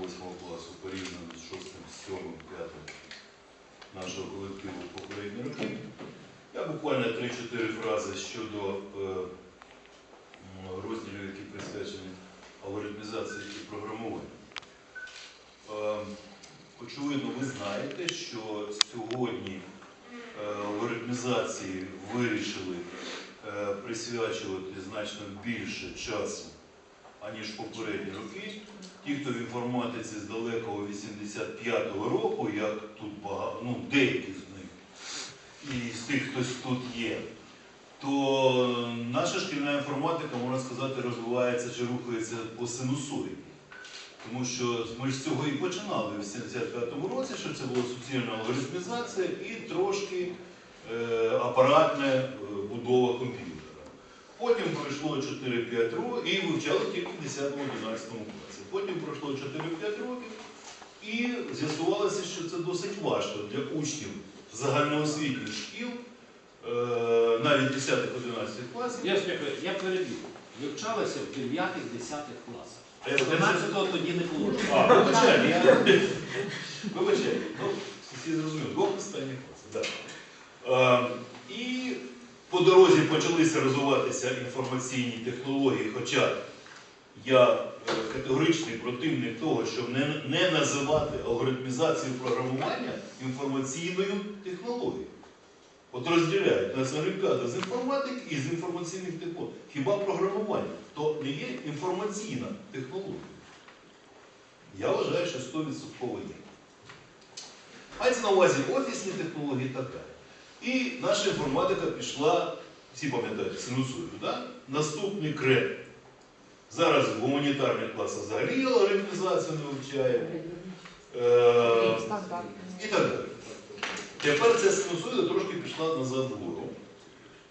8 класу порівняно з 6, 7, 5 нашого колективу в попередні роки. Я буквально 3-4 фрази щодо е, розділів, які присвячені алгоритмізації і програмуванню. Е, Очевидно, ви знаєте, що сьогодні е, алгоритмізації вирішили е, присвячувати значно більше часу, аніж попередні роки. Ті, хто в інформатиці з далекого 85-го року, як тут багато, ну деякі з них, і з тих, хтось тут є, то наша шкільна інформатика, можна сказати, розвивається чи рухається по синусоїді. Тому що ми ж з цього і починали в 75-му році, що це була суцільна алгоритмізація і трошки е, апаратна е, будова комп'ютера. Потім пройшло 4-5 років і вивчали тільки в 10-11 класі. Потім пройшло 4-5 років і з'ясувалося, що це досить важко для учнів загальноосвітніх шкіл, е, навіть 10-11 класів. Я, ж я перебіг. Вивчалися в 9-10 класах. А я скажу, 11-го тоді не було. А, вибачай, я... Вибачай, ну, всі зрозуміли, двох останніх класів, так. Е, і по дорозі почалися розвиватися інформаційні технології, хоча я е, категоричний противник того, щоб не, називати алгоритмізацію програмування інформаційною технологією. От розділяють нас олімпіада з інформатики і з інформаційних технологій. Хіба програмування то не є інформаційна технологія? Я вважаю, що 100% є. Мається на увазі офісні технології і так далі. І наша інформатика пішла, всі пам'ятають, синусоїду, да? наступний крек. Зараз в гуманітарних класах взагалі алгоритмізацію не вивчає. Е, і так далі. Тепер ця синусоїда трошки пішла назад вгору.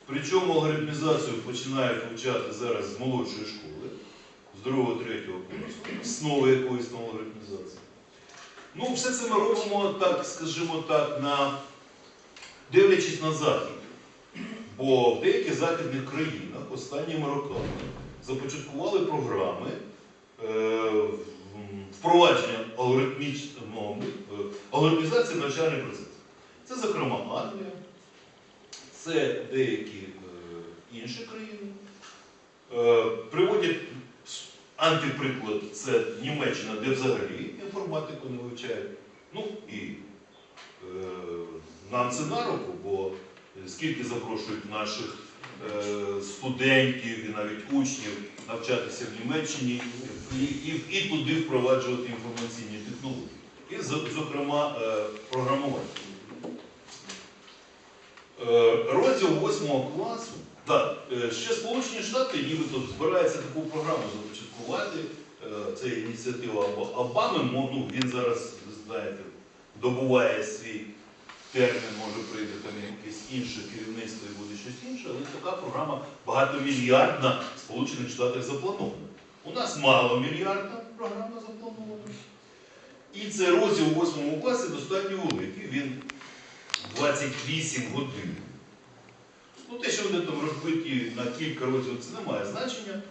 Причому алгоритмізацію починають вивчати зараз з молодшої школи, з 2-3 класу, основи якоїсь там алгоритмізації. Ну, все це ми робимо, так, скажімо так, на, дивлячись на захід. Бо в деяких західних країнах останніми роками започаткували програми е, впровадження алгоритмічного, е, алгоритмізації навчальних процесів. Це, зокрема, Англія, це деякі е, інші країни. Приводять антиприклад, це Німеччина, де взагалі інформатику не вивчають. Ну і нам це на руку, бо скільки запрошують наших е, студентів і навіть учнів навчатися в Німеччині і, і, і туди впроваджувати інформаційні технології. І, зокрема, е, програмування. Е, Розділ 8 класу, так, е, ще Сполучені Штати нібито збираються таку програму започаткувати. Е, Це ініціатива Оба- Обами. Ну, він зараз, знаєте, добуває свій термін, може прийде там якесь інше керівництво і буде щось інше, але така програма багатомільярдна в Сполучених Штатах запланована. У нас маломільярдна програма запланована. І це розділ у 8 класі достатньо великий. Він 28 годин. Ну, те, що вони там розбиті на кілька розділів, це не має значення.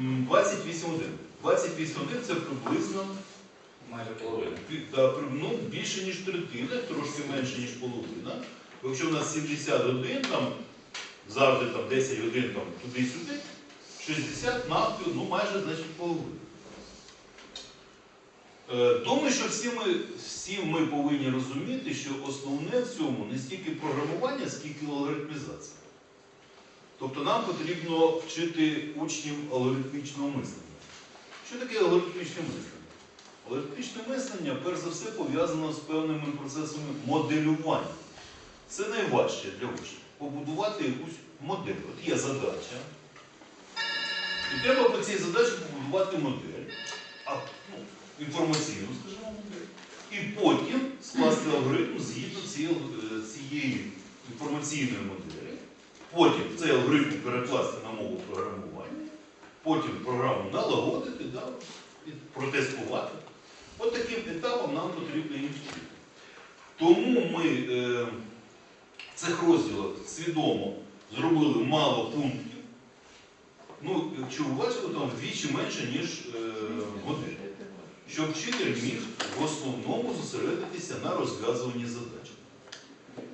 28 годин. 28 годин це приблизно Майже половина. ну, більше, ніж третина, трошки менше, ніж половина. Якщо в нас 70 годин, там, завжди там, 10 годин туди-сюди, 60 навпіл, ну майже значить половина. Е, Думаю, що всі ми, всі ми повинні розуміти, що основне в цьому не стільки програмування, скільки алгоритмізація. Тобто нам потрібно вчити учнів алгоритмічного мислення. Що таке алгоритмічне мислення? Алгоритмічне мислення, перш за все, пов'язано з певними процесами моделювання. Це найважче для учнів. Побудувати якусь модель. От є задача. І треба по цій задачі побудувати модель, а, ну, інформаційну, скажімо, модель. І потім скласти алгоритм згідно е, цієї інформаційної моделі. Потім цей алгоритм перекласти на мову програмування, потім програму налагодити, да, і протестувати. От таким етапом нам потрібно їм вчити. Тому ми е, цих розділах свідомо зробили мало пунктів. Ну, якщо ви бачили, там вдвічі менше, ніж е, годин. Щоб вчитель міг в основному зосередитися на розв'язуванні задач.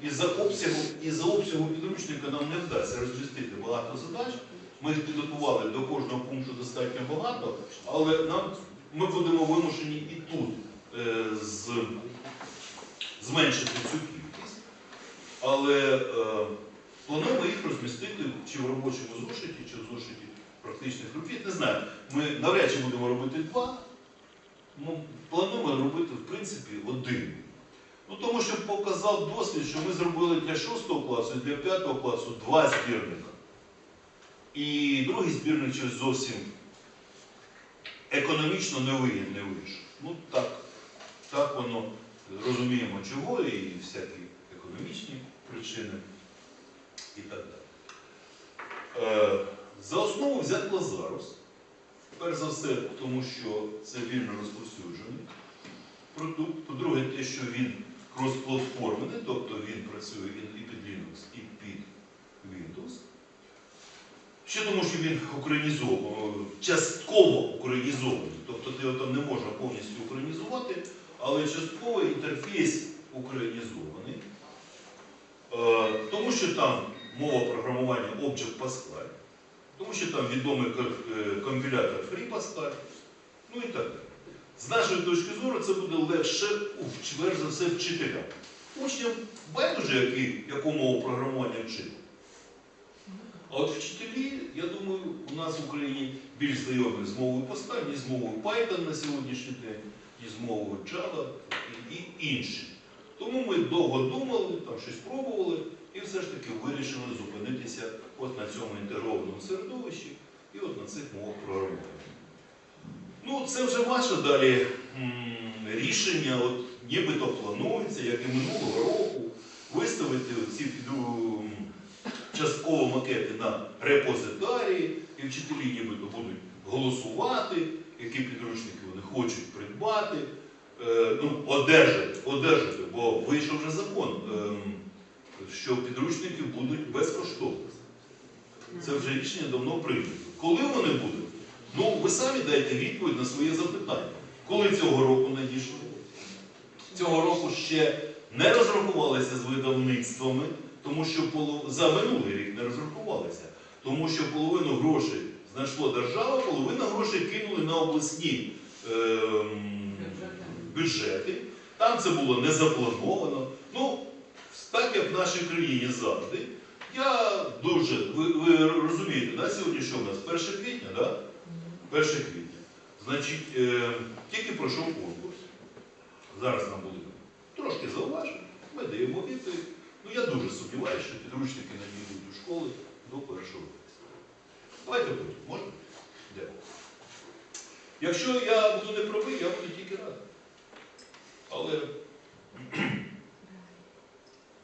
Із-за обсягу, із-за обсягу підручника нам не вдасться розмістити багато задач. Ми їх підготували до кожного пункту достатньо багато, але нам, ми будемо вимушені і тут е, з, зменшити цю кількість. Але е, плануємо їх розмістити чи в робочому зошиті, чи в зошиті практичних робіт. Не знаю, ми навряд чи будемо робити два. Ну, плануємо робити, в принципі, один. Ну, тому що показав досвід, що ми зробили для 6 класу і для 5 класу два збірника. І другий збірник щось зовсім економічно не вийде, не вийшов. Ну так, так воно розуміємо чого і всякі економічні причини і так далі. Е, за основу взяти Лазарус. Перш за все, тому що це вільно розповсюджений продукт. По-друге, те, що він кросплатформений, тобто він працює і під Linux, і під Windows. Ще тому, що він українізований, частково українізований. Тобто його там не можна повністю українізувати, але частково інтерфейс українізований. Е, Тому що там мова програмування Object Pascal, тому що там відомий е, компілятор FreePascal, ну і так далі. З нашої точки зору це буде легше, перш за все, вчителям. Учням байдуже, яку мову програмування вчити. А от вчителі, я думаю, у нас в Україні більш знайомі з мовою Pascal, ні з мовою Python на сьогоднішній день, ні з мовою Java і, інші. Тому ми довго думали, там щось пробували і все ж таки вирішили зупинитися от на цьому інтегрованому середовищі і от на цих мовах програмування. Ну, це вже ваше далі рішення, от нібито планується, як і минулого року, виставити ці частково макети на репозитарії, і вчителі нібито будуть голосувати, які підручники вони хочуть придбати, е, ну, одержати, одержати, бо вийшов вже закон, ем, що підручники будуть безкоштовні. Це вже рішення давно прийнято. Коли вони будуть? Ну, ви самі дайте відповідь на своє запитання. Коли цього року надійшло? Цього року ще не розрахувалися з видавництвами, тому що за минулий рік не розрахувалися, тому що половину грошей знайшло держава, половину грошей кинули на обласні ем, бюджети. Там це було не заплановано. Ну, так як в нашій країні завжди. Я дуже, ви, ви розумієте, да, сьогодні що в нас? 1 квітня, да? 1 квітня. Значить, е, тільки пройшов конкурс. Зараз нам буде трошки зауважень, ми даємо відповідь. Ну я дуже сумніваюся, що підручники надійдуть до школи до 1 вересня. Давайте потім, можна? Дякую. Якщо я буду не правий, я буду тільки радий. Але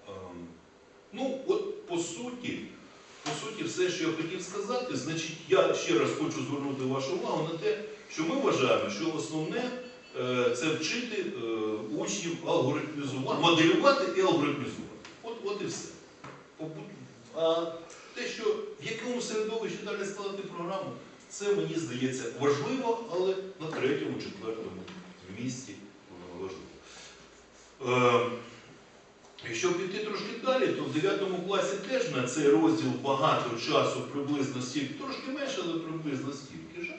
ем, ну, от по суті, по суті, все, що я хотів сказати, значить, я ще раз хочу звернути вашу увагу на те, що ми вважаємо, що основне е, це вчити е, учнів алгоритмізувати, моделювати і алгоритмізувати. От, і все. А те, що в якому середовищі далі складати програму, це мені здається важливо, але на третьому, четвертому місці воно важливо. Е, Якщо піти трошки далі, то в 9 класі теж на цей розділ багато часу приблизно стільки, трошки менше, але приблизно стільки ж.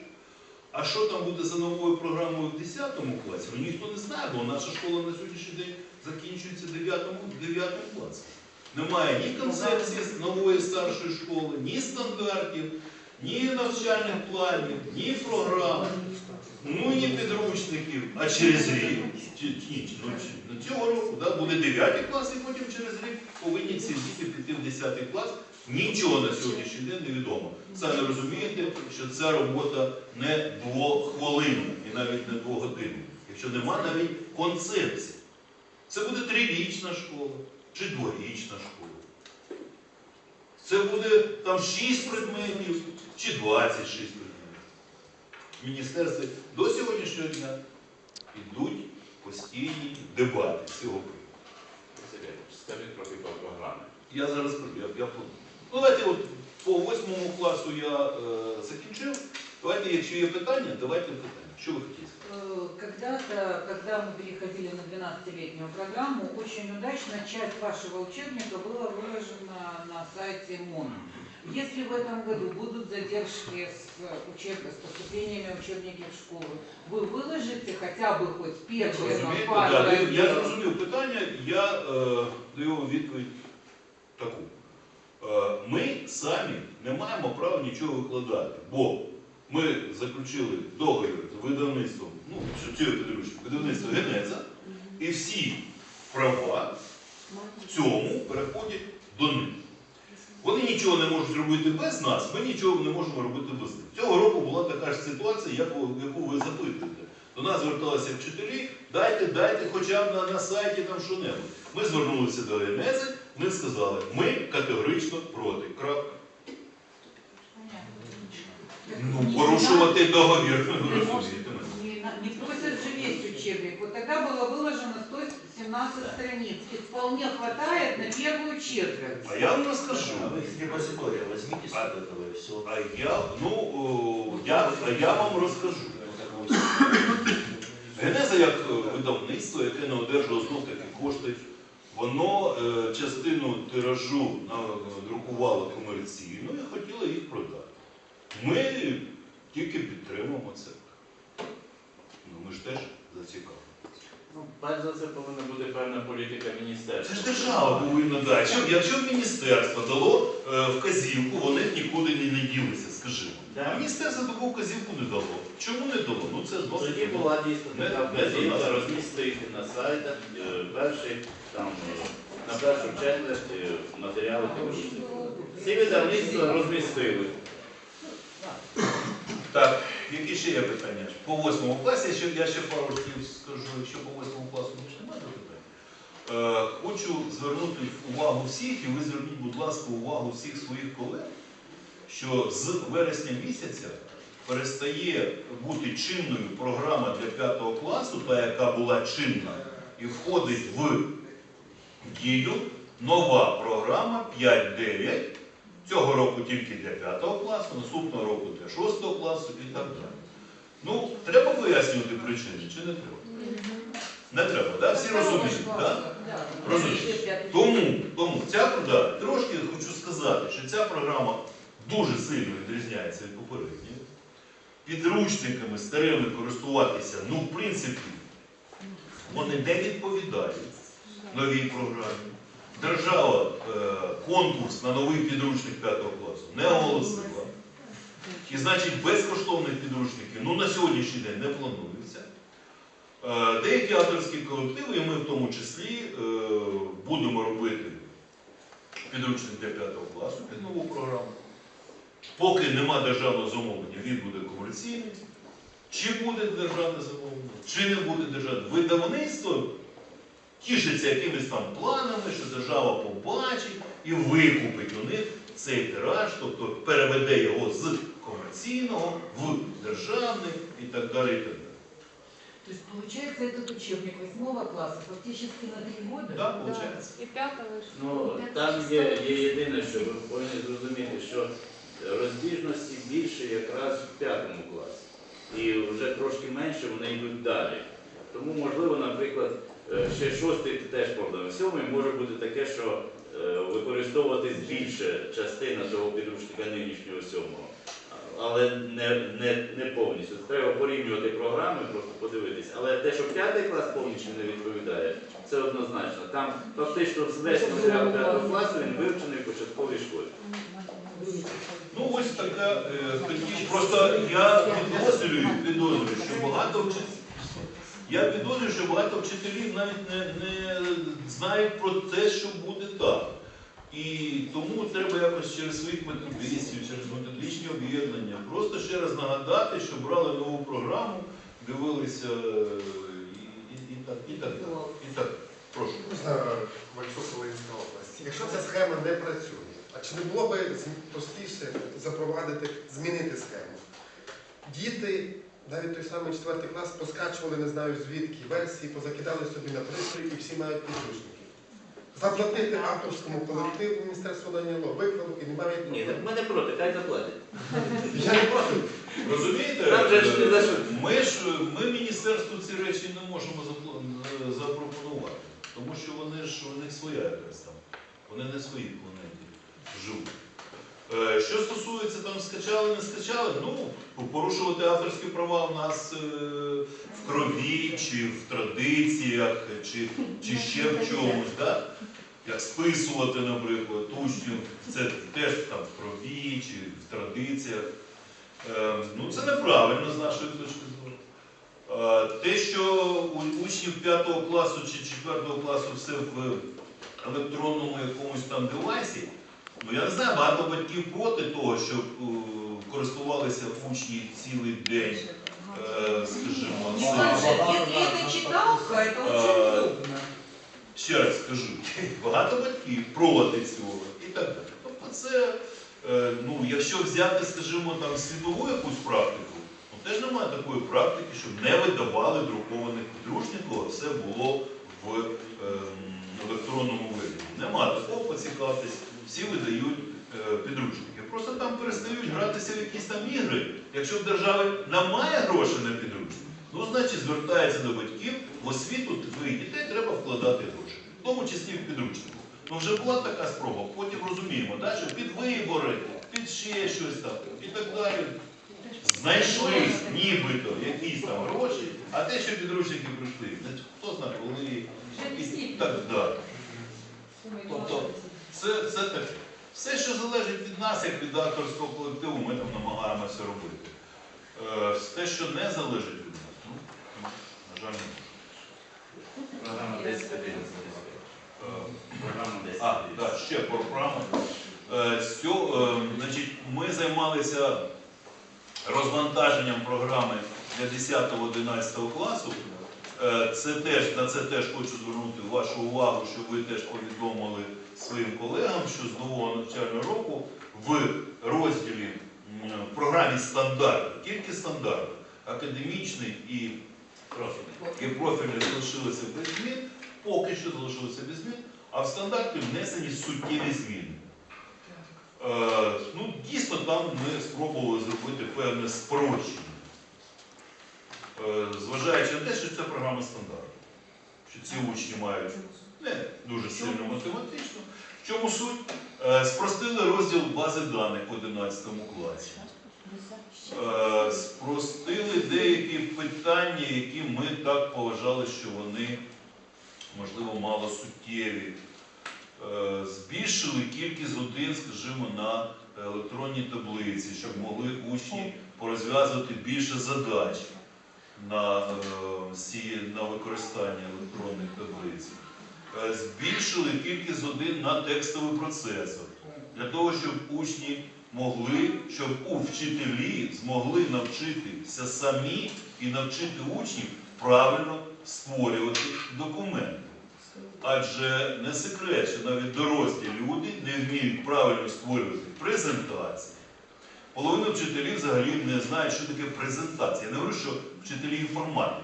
А що там буде за новою програмою в 10 класі? Ну ніхто не знає, бо наша школа на сьогоднішній день закінчується 9, 9 класом. Немає ні концепції нової старшої школи, ні стандартів, ні навчальних планів, ні програм, ну ні підручників, а через рік. Ну, ну, цього року да, буде 9 клас, і потім через рік повинні ці діти піти в 10 клас. Нічого на сьогоднішній день не відомо. Самі розумієте, що ця робота не двохвилинна і навіть не двогодинна, якщо нема навіть концепції. Це буде трирічна школа чи дворічна школа. Це буде там 6 предметів чи 26 предметів. В міністерстві до сьогоднішнього дня йдуть постійні дебати з цього приводу. Скажіть трохи про програми. Я зараз я, я планую. Ну, давайте от по восьмому класу я е, закінчив. Давайте, якщо є питання, давайте питання. Що ви хотіли? Э, Когда-то, когда мы переходили на 12-летнюю программу, очень удачно часть вашего учебника была выложена на сайте МОН. Если в этом году будут задержки с, учеб- с поступлениями учебники в школу, вы выложите хотя бы хоть первые Розумієте? пару Да, я- я разделов? зрозумів питання, я е, даю вам відповідь таку. Е, ми самі не маємо права нічого викладати, бо ми заключили договір з видавництвом, ну, видавництво Генеза, і всі права в цьому переходять до них. Вони нічого не можуть робити без нас, ми нічого не можемо робити без них. Цього року була така ж ситуація, яку ви запитуєте. До нас зверталися вчителі, дайте, дайте хоча б на, на сайті там що-небудь. Ми звернулися до Генези, вони сказали, ми категорично проти. Крапка. Ну, порушувати договір, ви розумієте мене. Не, на- не просят же весь учебник. Вот тогда было выложено 117 страниц. И вполне хватает на первую четверть. А я вам розкажу. А вы их репозитория возьмите с этого и все. А я, ну, о, я, а я вам розкажу. Генеза як е, видавництво, яке не одержало знов таки кошти, воно е, частину тиражу на- друкувало комерційно і хотіло їх продати. Ми тільки підтримуємо це. Ну, ми ж теж зацікавлені. Ну, перш за все повинна бути певна політика міністерства. Це ж держава повинна дати. Якщо, якщо б міністерство дало е, вказівку, вони б нікуди не, не ділися, скажімо. А міністерство таку вказівку не дало. Чому не дало? Ну це знову Тоді була дійсно така вказівка розмістити на сайтах е, перші там е, на першу четверть е, матеріали підручники. Ці видавництва розмістили. Так, які ще є питання? По восьмому класі, я ще, я ще пару слів скажу, якщо по восьмому класу більше немає питань. Е, хочу звернути увагу всіх, і ви зверніть, будь ласка, увагу всіх своїх колег, що з вересня місяця перестає бути чинною програма для 5 класу, та яка була чинна, і входить в дію нова програма 5.9. Цього року тільки для 5 класу, наступного року для 6 класу і так далі. Ну, треба пояснювати причини, чи не треба? Не треба, да? всі розуміють. Да? Розуміють. Тому, тому ця да, трошки хочу сказати, що ця програма дуже сильно відрізняється від попередньої. Підручниками старими користуватися, ну, в принципі, вони не відповідають новій програмі. Держава е, конкурс на новий підручник 5 класу не оголосила. І значить безкоштовних підручників ну, на сьогоднішній день не планується. Е, Деякі авторські колективи, і ми в тому числі е, будемо робити підручник для 5 класу під нову програму. Поки нема державного замовлення, він буде комерційний. Чи буде державне замовлення, чи не буде державне. Видавництво тішиться якимись там планами, що держава побачить і викупить у них цей тираж, тобто переведе його з комерційного в державний і так далі. І так далі. То есть получается этот учебник 8 класса фактически на три года? Так, виходить. І п'ятого ж. Ну, там є, є єдине, що ви повинні зрозуміти, що розбіжності більше якраз в п'ятому класі. І вже трошки менше вони йдуть далі. Тому, можливо, наприклад, ще шостий теж проблема. Сьомий може бути таке, що е, використовуватись більше частина того підручника нинішнього сьомого. Але не, не, не повністю. Треба порівнювати програми, просто подивитись. Але те, що п'ятий клас повністю не відповідає, це однозначно. Там фактично весь матеріал п'ятого класу він вивчений в початковій школі. Ну ось така е, тоді. Просто я підозрюю, підозрюю, що багато вчителів. Я підозрюю, що багато вчителів навіть не, не знають про те, що буде так. І тому треба якось через своїх методистів, через методичні об'єднання, просто ще раз нагадати, що брали нову програму, дивилися е, і, і, і так, і так, і так. Прошу. Можна Волинська. Якщо ця схема не працює, а чи не було би простіше запровадити, змінити схему? Діти, навіть той самий четвертий клас, поскачували, не знаю звідки, версії, позакидали собі на пристрій і всі мають підручники. заплатити авторському колективу Міністерства наняло викладу і немає Ні, так ми не проти, хай заплатять. Я не проти. Розумієте? Там же ж не за що. Ми ж ми міністерству ці речі не можемо запропонувати, тому що вони ж у них своя там. Вони не свої планеті живуть. Е, Що стосується там скачали, не скачали, ну порушувати авторські права в нас е, в крові, чи в традиціях, чи, чи ще в чомусь, да? як списувати, наприклад, учнів, це теж там в крові чи в традиціях. Е, Ну, це неправильно з нашої точки зору. Е, Те, що у учнів 5 класу чи 4 класу все в електронному якомусь там девайсі, ну я не знаю, багато батьків проти того, щоб е, користувалися учні цілий день, е, скажімо, это очень А, удобно. ще раз скажу, багато батьків проти цього і так далі. Тобто це, е, ну, якщо взяти, скажімо, там світову якусь практику, ну теж немає такої практики, щоб не видавали друкованих підручників, а все було в ем, електронному вигляді. Нема такого поцікавитись, всі видають е, підручники. Просто там перестають гратися в якісь там ігри. Якщо в держави немає грошей на підручник, ну значить звертається до батьків, в освіту твоїх дітей треба вкладати гроші, в тому числі в підручнику. Ну вже була така спроба, потім розуміємо, да, що під вибори, під ще щось там і так далі. Знайшлись нібито якісь там гроші, а те, що підручники прийшли, хто знає, коли і так далі. Тобто це, це таке. Все, що залежить від нас, як від авторського колективу, ми там намагаємося робити. Е, те, що не залежить від нас, ну, на жаль, не можна. Програма 10 Е, Програма 10 А, так, ще про програму. Е, з цього, е, значить, ми займалися розвантаженням програми для 10-11 класу. Е, Це теж, на це теж хочу звернути вашу увагу, щоб ви теж повідомили своїм колегам, що з нового навчального року в розділі в програмі стандарт, тільки стандарт, академічний і і профільний. Залишилися без змін, поки що залишилися без змін, а в стандарті внесені суттєві зміни. Е, ну, дійсно, там ми спробували зробити певне спрощення, зважаючи на те, що це програма стандарту, що ці учні мають не дуже сильно математично. В чому суть? Е, спростили розділ бази даних в 11 класі. Е, спростили деякі питання, які ми так поважали, що вони, можливо, мало суттєві. Е, Збільшили кількість годин, скажімо, на електронній таблиці, щоб могли учні порозв'язувати більше задач на, е, на використання електронних таблиць. Е, Збільшили кількість годин на текстовий процесор для того, щоб учні могли, щоб у вчителі змогли навчитися самі і навчити учнів правильно створювати документи. Адже не секрет, що навіть дорослі люди не вміють правильно створювати презентації. Половина вчителів взагалі не знають, що таке презентація. Я не говорю, що вчителі інформатики.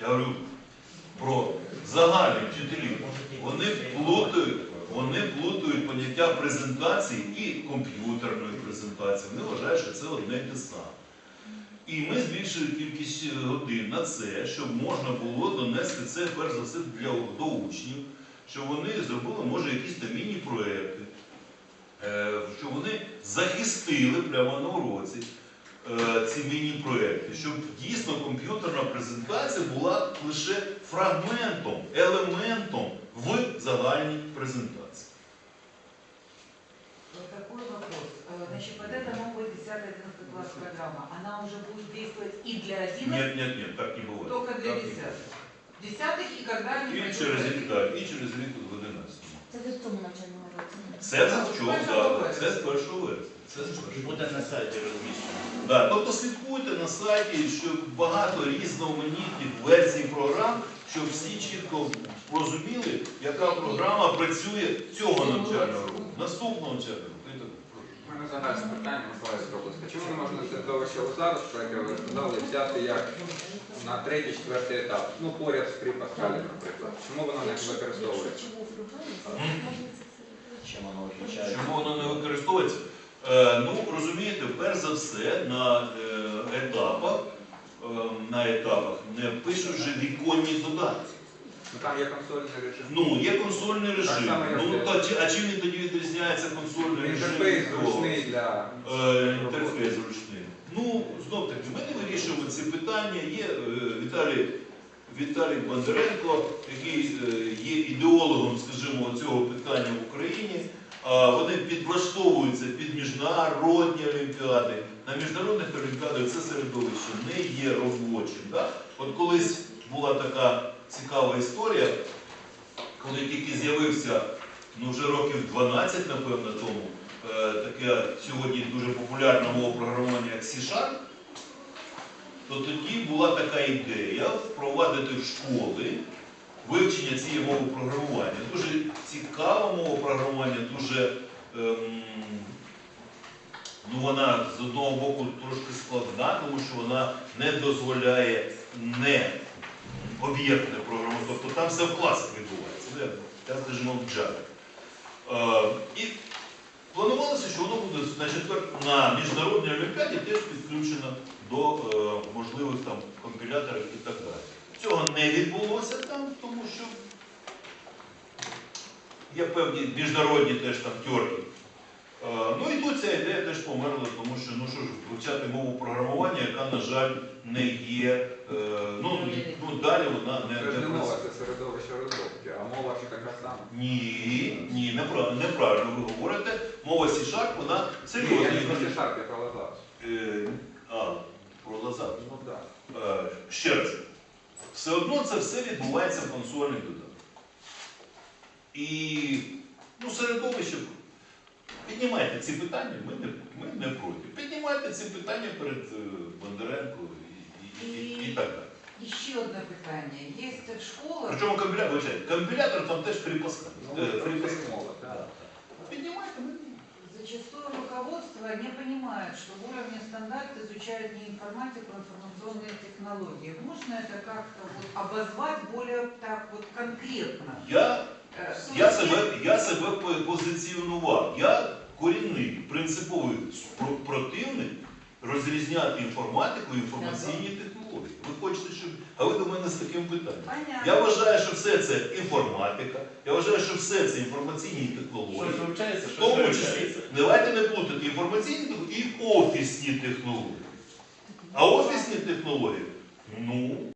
Я говорю про загальних вчителів. Вони плутають, вони плутають поняття презентації і комп'ютерної презентації. Вони вважають, що це одне те саме. І ми збільшили кількість е, годин на це, щоб можна було донести це, перш за все, для, до учнів, щоб вони зробили, може, якісь там міні-проекти, е, щоб вони захистили прямо на уроці е, ці міні-проекти, щоб дійсно комп'ютерна презентація була лише фрагментом, елементом в загальній презентації. Вот такой вопрос. Э, Значит, вот эта новая 10-11 класс программа, она уже будет действовать и для 11, Ні, ні, ні, так не буває. только для Так не 10 Десятых и когда они І пойдут через в рік, один? так, і через рік в 11. це в цьому навчальному році. Це в чому, так, це з першого вересня. Це з першого. Буде на сайті розміщено. Да, тобто слідкуйте на сайті, що багато різноманітних версій програм, щоб всі чітко розуміли, яка програма працює цього навчального року, наступного навчального року. Мене питання Миколаїв Дробовська. Чому не можна середовище зараз, про яке ви сказали, взяти як на третій, четвертий етап? Ну, поряд з Припаскалі, наприклад. Чому воно не використовується? Чем оно отличается? Чому воно не використовується? Е, ну, розумієте, перш за все, на е, етапах, е, на етапах не пишуть вже віконні додатки. Ну там є консольний режим. Ну, є консольний режим. само, як Ну, та, а чим він тоді відрізняється консольний режим? Інтерфейс від того? зручний для Е, інтерфейс ручний. Ну, знов таки, ми не вирішуємо ці питання. Є е, Віталій, Віталій Бондаренко, який е, є ідеологом, скажімо, цього питання в Україні. А вони підлаштовуються під міжнародні олімпіади. На міжнародних олімпіадах це середовище не є робочим. Да? От колись була така цікава історія, коли тільки з'явився ну, вже років 12, напевно, тому, е, таке сьогодні дуже популярна мова програмування як C-Sharp, то тоді була така ідея впровадити в школи вивчення цієї мови програмування. Дуже цікава мова програмування, дуже ем, ну, вона з одного боку трошки складна, тому що вона не дозволяє не об'єктне програмування. Тобто там все в класах відбувається. Ну, в Java. Е, І планувалося, що воно буде на, четвер... на міжнародній олімпіаді теж підключено до е, можливих там компіляторів і так далі. Цього не відбулося там, тому що є певні міжнародні теж там тьорки. Е, Ну і тут ця ідея теж померла, тому що ну що ж, вивчати мову програмування, яка, на жаль, не є, ну, ну далі вона не, це ж не мова, це середовище розробки, а мова ж така сама. Ні, ні, неправильно, неправильно ви говорите. Мова C-Sharp, вона Ні, я серйозна. не про C-Sharp, я про Lazarus. Е, А, про Лазар. Ну так. Е, Ще раз. Все одно це все відбувається в консольних додатках. І ну, середовище. Піднімайте ці питання, ми не, ми не проти. Піднімайте ці питання перед е, Бондаренко і, і, і, і так далі. Еще одно питание. Есть в школах, Причому компілятор, вибачайте, компілятор там теж фріпаска. Ну, про це мова, так. Піднімайте, ми зачастую руководство не понимает, что в уровне стандарт изучают не информатику, а информационные технологии. Можно это как-то вот обозвать более так вот конкретно? Я Э, то Я есть себе, я себе по- позиціонував. Я корінний, принциповий спро- противник розрізняти інформатику і інформаційні технології. Ви хочете, щоб. А ви до мене з таким питанням. Понятно. Я вважаю, що все це інформатика, я вважаю, що все це інформаційні технології. Щось вивчається, В тому вивчається. числі, давайте не плутати інформаційні технології і офісні технології. А офісні технології, ну,